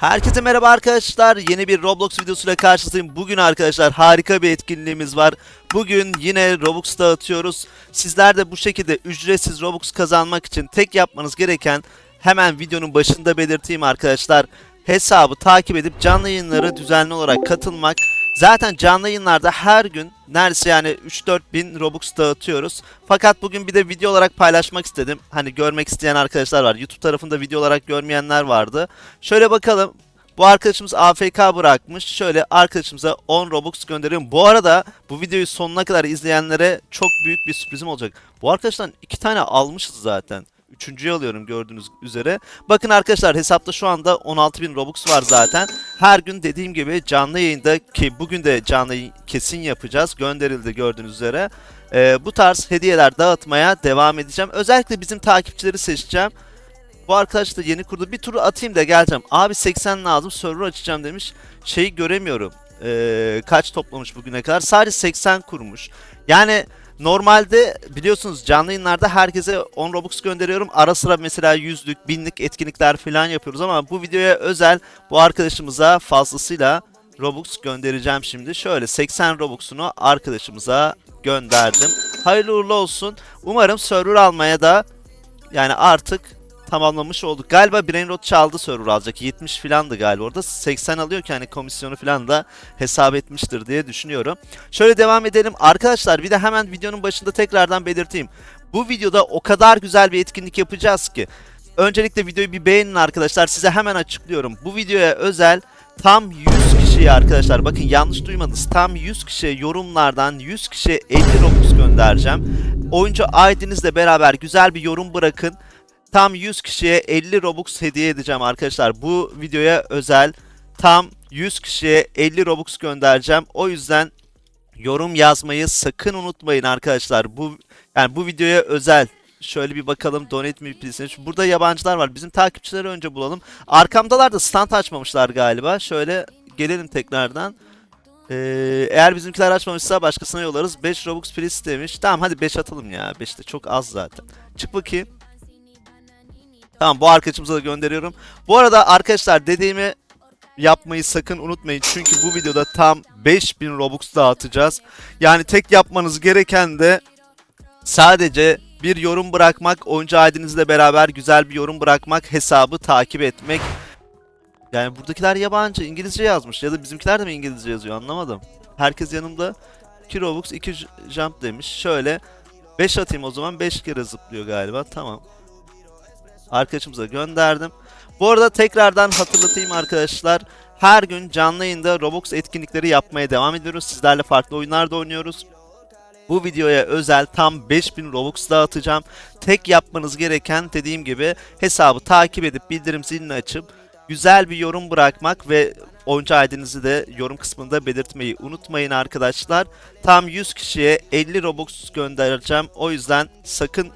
Herkese merhaba arkadaşlar. Yeni bir Roblox videosuyla karşınızdayım. Bugün arkadaşlar harika bir etkinliğimiz var. Bugün yine Robux dağıtıyoruz. Sizler de bu şekilde ücretsiz Robux kazanmak için tek yapmanız gereken hemen videonun başında belirteyim arkadaşlar. Hesabı takip edip canlı yayınlara düzenli olarak katılmak. Zaten canlı yayınlarda her gün neredeyse yani 3-4 bin Robux dağıtıyoruz. Fakat bugün bir de video olarak paylaşmak istedim. Hani görmek isteyen arkadaşlar var. YouTube tarafında video olarak görmeyenler vardı. Şöyle bakalım. Bu arkadaşımız AFK bırakmış. Şöyle arkadaşımıza 10 Robux gönderiyorum. Bu arada bu videoyu sonuna kadar izleyenlere çok büyük bir sürprizim olacak. Bu arkadaştan iki tane almışız zaten. Üçüncüyü alıyorum gördüğünüz üzere. Bakın arkadaşlar hesapta şu anda 16.000 Robux var zaten. Her gün dediğim gibi canlı yayında ki bugün de canlı kesin yapacağız. Gönderildi gördüğünüz üzere. Ee, bu tarz hediyeler dağıtmaya devam edeceğim. Özellikle bizim takipçileri seçeceğim. Bu arkadaş da yeni kurdu. Bir tur atayım da geleceğim. Abi 80 lazım server açacağım demiş. Şeyi göremiyorum. Ee, kaç toplamış bugüne kadar? Sadece 80 kurmuş. Yani normalde biliyorsunuz canlı yayınlarda herkese 10 Robux gönderiyorum. Ara sıra mesela yüzlük, binlik etkinlikler falan yapıyoruz ama bu videoya özel bu arkadaşımıza fazlasıyla Robux göndereceğim şimdi. Şöyle 80 Robux'unu arkadaşımıza gönderdim. Hayırlı uğurlu olsun. Umarım server almaya da yani artık tamamlamış olduk. Galiba Brainrot çaldı server alacak. 70 filandı galiba orada. 80 alıyor ki hani komisyonu falan da hesap etmiştir diye düşünüyorum. Şöyle devam edelim. Arkadaşlar bir de hemen videonun başında tekrardan belirteyim. Bu videoda o kadar güzel bir etkinlik yapacağız ki. Öncelikle videoyu bir beğenin arkadaşlar. Size hemen açıklıyorum. Bu videoya özel tam 100 kişiye arkadaşlar bakın yanlış duymadınız. Tam 100 kişiye yorumlardan 100 kişiye 50 Robux göndereceğim. Oyuncu ID'nizle beraber güzel bir yorum bırakın. Tam 100 kişiye 50 Robux hediye edeceğim arkadaşlar. Bu videoya özel tam 100 kişiye 50 Robux göndereceğim. O yüzden yorum yazmayı sakın unutmayın arkadaşlar. Bu yani bu videoya özel Şöyle bir bakalım donate me please. Burada yabancılar var. Bizim takipçileri önce bulalım. Arkamdalar da stand açmamışlar galiba. Şöyle gelelim tekrardan. Ee, eğer bizimkiler açmamışsa başkasına yollarız. 5 Robux please demiş. Tamam hadi 5 atalım ya. 5 de çok az zaten. Çık bakayım. Tamam bu arkadaşımıza da gönderiyorum. Bu arada arkadaşlar dediğimi yapmayı sakın unutmayın. Çünkü bu videoda tam 5000 Robux dağıtacağız. Yani tek yapmanız gereken de sadece bir yorum bırakmak, oyuncu ID'nizle beraber güzel bir yorum bırakmak, hesabı takip etmek. Yani buradakiler yabancı, İngilizce yazmış ya da bizimkiler de mi İngilizce yazıyor anlamadım. Herkes yanımda 2 Robux 2 j- jump demiş. Şöyle 5 atayım o zaman 5 kere zıplıyor galiba. Tamam. Arkadaşımıza gönderdim. Bu arada tekrardan hatırlatayım arkadaşlar. Her gün canlı yayında Roblox etkinlikleri yapmaya devam ediyoruz. Sizlerle farklı oyunlar da oynuyoruz. Bu videoya özel tam 5000 Robux dağıtacağım. Tek yapmanız gereken dediğim gibi hesabı takip edip bildirim zilini açıp güzel bir yorum bırakmak ve oyuncu ID'nizi de yorum kısmında belirtmeyi unutmayın arkadaşlar. Tam 100 kişiye 50 Robux göndereceğim. O yüzden sakın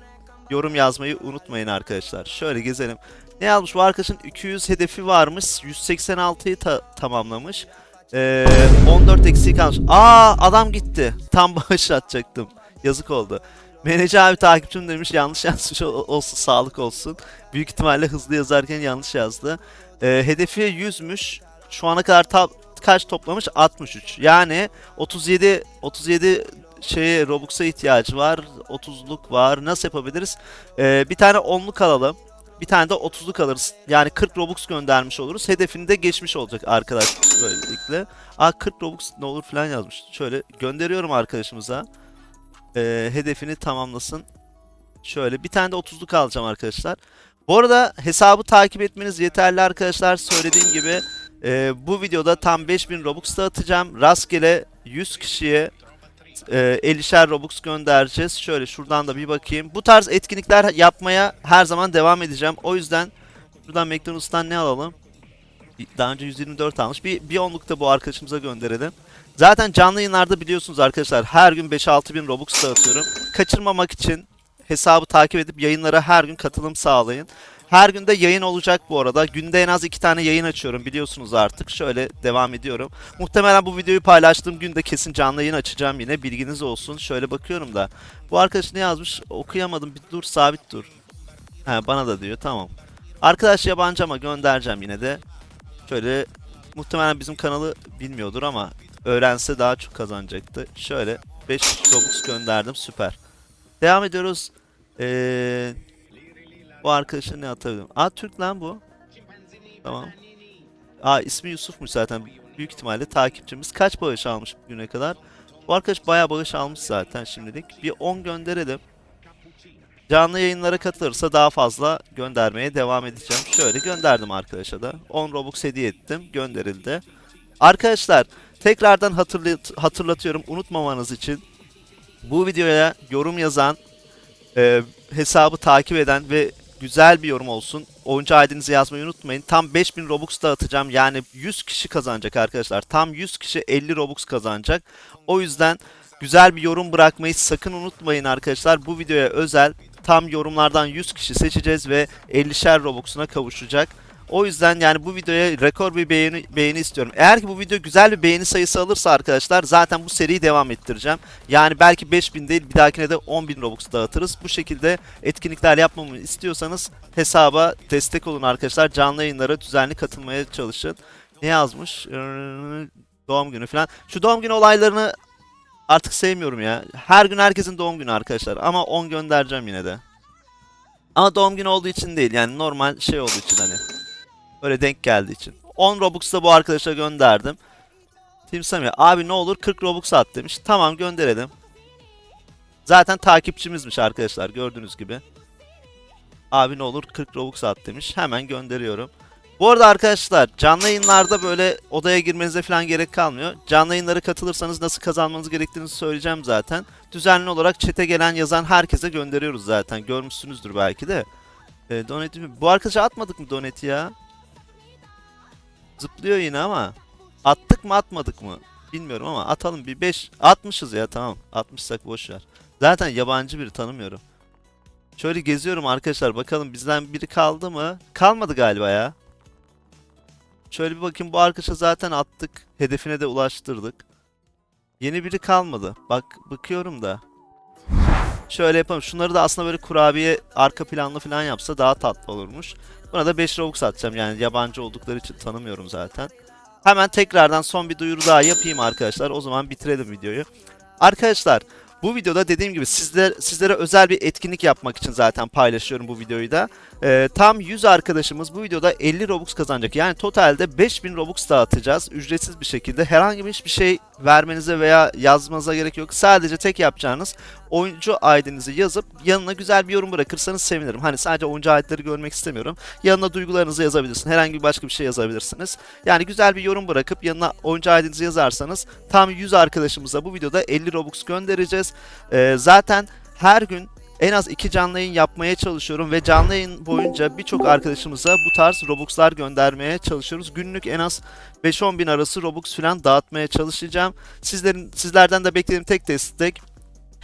yorum yazmayı unutmayın arkadaşlar. Şöyle gezelim. Ne almış bu arkadaşın 200 hedefi varmış. 186'yı ta- tamamlamış. Ee, 14 eksiği kalmış. Aa adam gitti. Tam bağış atacaktım. Yazık oldu. Meneci abi takipçim demiş yanlış yazmış ol- olsun sağlık olsun. Büyük ihtimalle hızlı yazarken yanlış yazdı. Ee, hedefi 100'müş. Şu ana kadar ta- kaç toplamış? 63. Yani 37 37 şeye Robux'a ihtiyacı var. 30'luk var. Nasıl yapabiliriz? Ee, bir tane 10'luk alalım. Bir tane de 30'luk alırız. Yani 40 Robux göndermiş oluruz. Hedefini de geçmiş olacak arkadaş böylelikle. Aa 40 Robux ne olur falan yazmış. Şöyle gönderiyorum arkadaşımıza. Ee, hedefini tamamlasın. Şöyle bir tane de 30'luk alacağım arkadaşlar. Bu arada hesabı takip etmeniz yeterli arkadaşlar. Söylediğim gibi e, bu videoda tam 5000 Robux dağıtacağım. Rastgele 100 kişiye e, 50'şer Robux göndereceğiz. Şöyle şuradan da bir bakayım. Bu tarz etkinlikler yapmaya her zaman devam edeceğim. O yüzden şuradan McDonald's'tan ne alalım? Daha önce 124 almış. Bir, bir onluk da bu arkadaşımıza gönderelim. Zaten canlı yayınlarda biliyorsunuz arkadaşlar her gün 5-6 bin Robux dağıtıyorum. Kaçırmamak için hesabı takip edip yayınlara her gün katılım sağlayın. Her günde yayın olacak bu arada. Günde en az iki tane yayın açıyorum biliyorsunuz artık. Şöyle devam ediyorum. Muhtemelen bu videoyu paylaştığım günde kesin canlı yayın açacağım yine. Bilginiz olsun. Şöyle bakıyorum da. Bu arkadaş ne yazmış? Okuyamadım. Bir dur sabit dur. He bana da diyor. Tamam. Arkadaş yabancı ama göndereceğim yine de. Şöyle muhtemelen bizim kanalı bilmiyordur ama öğrense daha çok kazanacaktı. Şöyle 5 Robux gönderdim süper. Devam ediyoruz. Ee, bu arkadaşa ne atabilirim? Aa Türk lan bu. Tamam. Aa ismi Yusuf'muş zaten. Büyük ihtimalle takipçimiz. Kaç bağış almış bugüne kadar? Bu arkadaş bayağı bağış almış zaten şimdilik. Bir 10 gönderelim. Canlı yayınlara katılırsa daha fazla göndermeye devam edeceğim. Şöyle gönderdim arkadaşa da. 10 Robux hediye ettim. Gönderildi. Arkadaşlar tekrardan hatırlat hatırlatıyorum unutmamanız için. Bu videoya yorum yazan, e, hesabı takip eden ve güzel bir yorum olsun. Oyuncu ID'nizi yazmayı unutmayın. Tam 5000 Robux dağıtacağım. Yani 100 kişi kazanacak arkadaşlar. Tam 100 kişi 50 Robux kazanacak. O yüzden güzel bir yorum bırakmayı sakın unutmayın arkadaşlar. Bu videoya özel tam yorumlardan 100 kişi seçeceğiz ve 50'şer Robux'una kavuşacak. O yüzden yani bu videoya rekor bir beğeni, beğeni istiyorum. Eğer ki bu video güzel bir beğeni sayısı alırsa arkadaşlar zaten bu seriyi devam ettireceğim. Yani belki 5000 değil bir dahakine de 10.000 Robux dağıtırız. Bu şekilde etkinlikler yapmamı istiyorsanız hesaba destek olun arkadaşlar. Canlı yayınlara düzenli katılmaya çalışın. Ne yazmış? Ee, Doğum günü falan. Şu doğum günü olaylarını artık sevmiyorum ya. Her gün herkesin doğum günü arkadaşlar. Ama 10 göndereceğim yine de. Ama doğum günü olduğu için değil yani normal şey olduğu için hani. Öyle denk geldiği için. 10 Robux da bu arkadaşa gönderdim. Tim Samir abi ne olur 40 Robux at demiş. Tamam gönderelim. Zaten takipçimizmiş arkadaşlar gördüğünüz gibi. Abi ne olur 40 Robux at demiş. Hemen gönderiyorum. Bu arada arkadaşlar canlı yayınlarda böyle odaya girmenize falan gerek kalmıyor. Canlı yayınlara katılırsanız nasıl kazanmanız gerektiğini söyleyeceğim zaten. Düzenli olarak chat'e gelen yazan herkese gönderiyoruz zaten. Görmüşsünüzdür belki de. E, donate? Bu arkadaşa atmadık mı donate ya? Zıplıyor yine ama. Attık mı atmadık mı? Bilmiyorum ama atalım bir 5. Atmışız ya tamam. Atmışsak boş ver. Zaten yabancı biri tanımıyorum. Şöyle geziyorum arkadaşlar bakalım bizden biri kaldı mı? Kalmadı galiba ya. Şöyle bir bakayım bu arkadaşa zaten attık. Hedefine de ulaştırdık. Yeni biri kalmadı. Bak bakıyorum da. Şöyle yapalım. Şunları da aslında böyle kurabiye arka planlı falan yapsa daha tatlı olurmuş. Buna da 5 Robux atacağım. Yani yabancı oldukları için tanımıyorum zaten. Hemen tekrardan son bir duyuru daha yapayım arkadaşlar. O zaman bitirelim videoyu. Arkadaşlar bu videoda dediğim gibi sizler, sizlere özel bir etkinlik yapmak için zaten paylaşıyorum bu videoyu da. Ee, tam 100 arkadaşımız bu videoda 50 Robux kazanacak. Yani totalde 5000 Robux dağıtacağız. Ücretsiz bir şekilde. Herhangi bir hiçbir şey vermenize veya yazmanıza gerek yok. Sadece tek yapacağınız oyuncu ID'nizi yazıp yanına güzel bir yorum bırakırsanız sevinirim. Hani sadece oyuncu ID'leri görmek istemiyorum. Yanına duygularınızı yazabilirsiniz. Herhangi bir başka bir şey yazabilirsiniz. Yani güzel bir yorum bırakıp yanına oyuncu ID'nizi yazarsanız tam 100 arkadaşımıza bu videoda 50 Robux göndereceğiz. Ee, zaten her gün en az iki canlı yayın yapmaya çalışıyorum ve canlı yayın boyunca birçok arkadaşımıza bu tarz Robux'lar göndermeye çalışıyoruz. Günlük en az 5-10 bin arası Robux falan dağıtmaya çalışacağım. Sizlerin sizlerden de beklediğim tek destek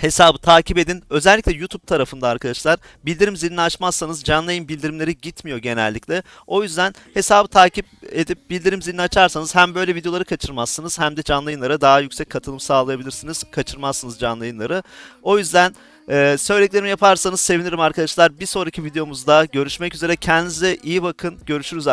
hesabı takip edin. Özellikle YouTube tarafında arkadaşlar bildirim zilini açmazsanız canlı yayın bildirimleri gitmiyor genellikle. O yüzden hesabı takip edip bildirim zilini açarsanız hem böyle videoları kaçırmazsınız hem de canlı yayınlara daha yüksek katılım sağlayabilirsiniz. Kaçırmazsınız canlı yayınları. O yüzden e, söylediklerimi yaparsanız sevinirim arkadaşlar. Bir sonraki videomuzda görüşmek üzere. Kendinize iyi bakın. Görüşürüz